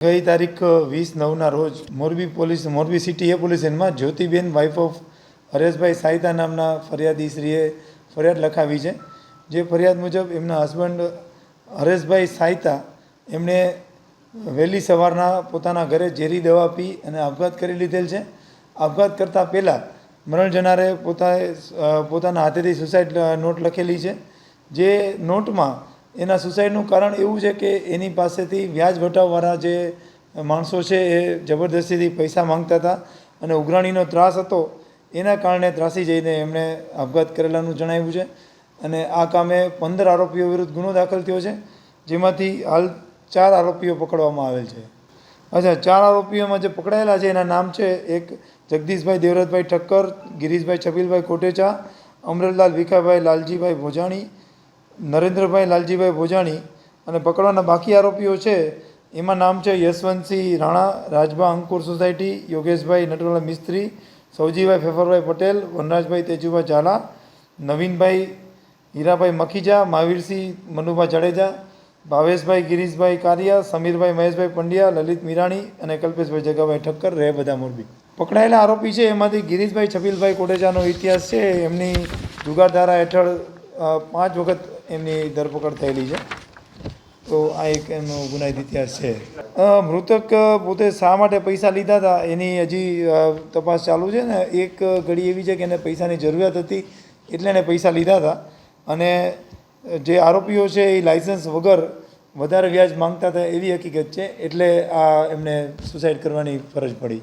ગઈ તારીખ વીસ નવના રોજ Morbi police, Morbi city A police સ્ટેશનમાં જ્યોતિબેન વાઇફ ઓફ હરેશભાઈ સાહિતા નામના ફરિયાદીશ્રીએ ફરિયાદ લખાવી છે. જે ફરિયાદ મુજબ એમના હસબન્ડ હરેશભાઈ સાહિતા એમણે વહેલી સવારના પોતાના ઘરે ઝેરી દવા પી અને આપઘાત કરી લીધેલ છે. આપઘાત કરતાં પહેલાં મરણ જનારે પોતાએ પોતાના હાથેથી સુસાઇડ નોટ લખેલી છે. જે નોટમાં એના સુસાઇડનું કારણ એવું છે કે એની પાસેથી વ્યાજ વટાવવાળા જે માણસો છે એ જબરદસ્તીથી પૈસા માંગતા હતા અને ઉઘરાણીનો ત્રાસ હતો, એના કારણે ત્રાસી જઈને એમણે આપઘાત કરેલાનું જણાવ્યું છે અને આ કામે પંદર આરોપીઓ વિરુદ્ધ ગુનો દાખલ થયો છે, જેમાંથી હાલ ચાર આરોપીઓ પકડવામાં આવેલ છે. અચ્છા, ચાર આરોપીઓમાં જે પકડાયેલા છે એના નામ છે એક જગદીશભાઈ દેવરતભાઈ ઠક્કર, ગિરીશભાઈ છબીલભાઈ કોટેચા અમરતલાલ વિખાભાઈ લાલજીભાઈ ભોજાણી નરેન્દ્રભાઈ લાલજીભાઈ ભોજાણી અને પકડવાના બાકી આરોપીઓ છે, એમાં નામ છે યશવંતસિંહ રાણા, રાજભા અંકુર સોસાયટી, યોગેશભાઈ નટવરલાલ મિસ્ત્રી, સૌજીભાઈ ફેફરભાઈ પટેલ, વનરાજભાઈ તેજુભાઈ ઝાલા, નવીનભાઈ હીરાભાઈ મખીજા, મહાવીરસિંહ મનુભા જાડેજા, ભાવેશભાઈ ગિરીશભાઈ કારિયા, સમીરભાઈ મહેશભાઈ પંડ્યા, લલિત મીરાણી અને કલ્પેશભાઈ જગાભાઈ ઠક્કર રહે બધા મોરબી. પકડાયેલા આરોપી છે, એમાંથી ગિરીશભાઈ છબીલભાઈ કોટેજાનો ઇતિહાસ છે, એમની જુગારધારા હેઠળ પાંચ વખત એમની ધરપકડ થયેલી છે. તો આ એક એમનો ગુનાહિત ઇતિહાસ છે. મૃતક પોતે શા માટે પૈસા લીધા હતા એની હજી તપાસ ચાલુ છે ને? એક ઘડી એવી છે કે એને પૈસાની જરૂરિયાત હતી એટલે એને પૈસા લીધા હતા. અને જે આરોપીઓ છે એ લાઇસન્સ વગર વધારે વ્યાજ માંગતા હતા એવી હકીકત છે. એટલે આ એમને સુસાઇડ કરવાની ફરજ પડી.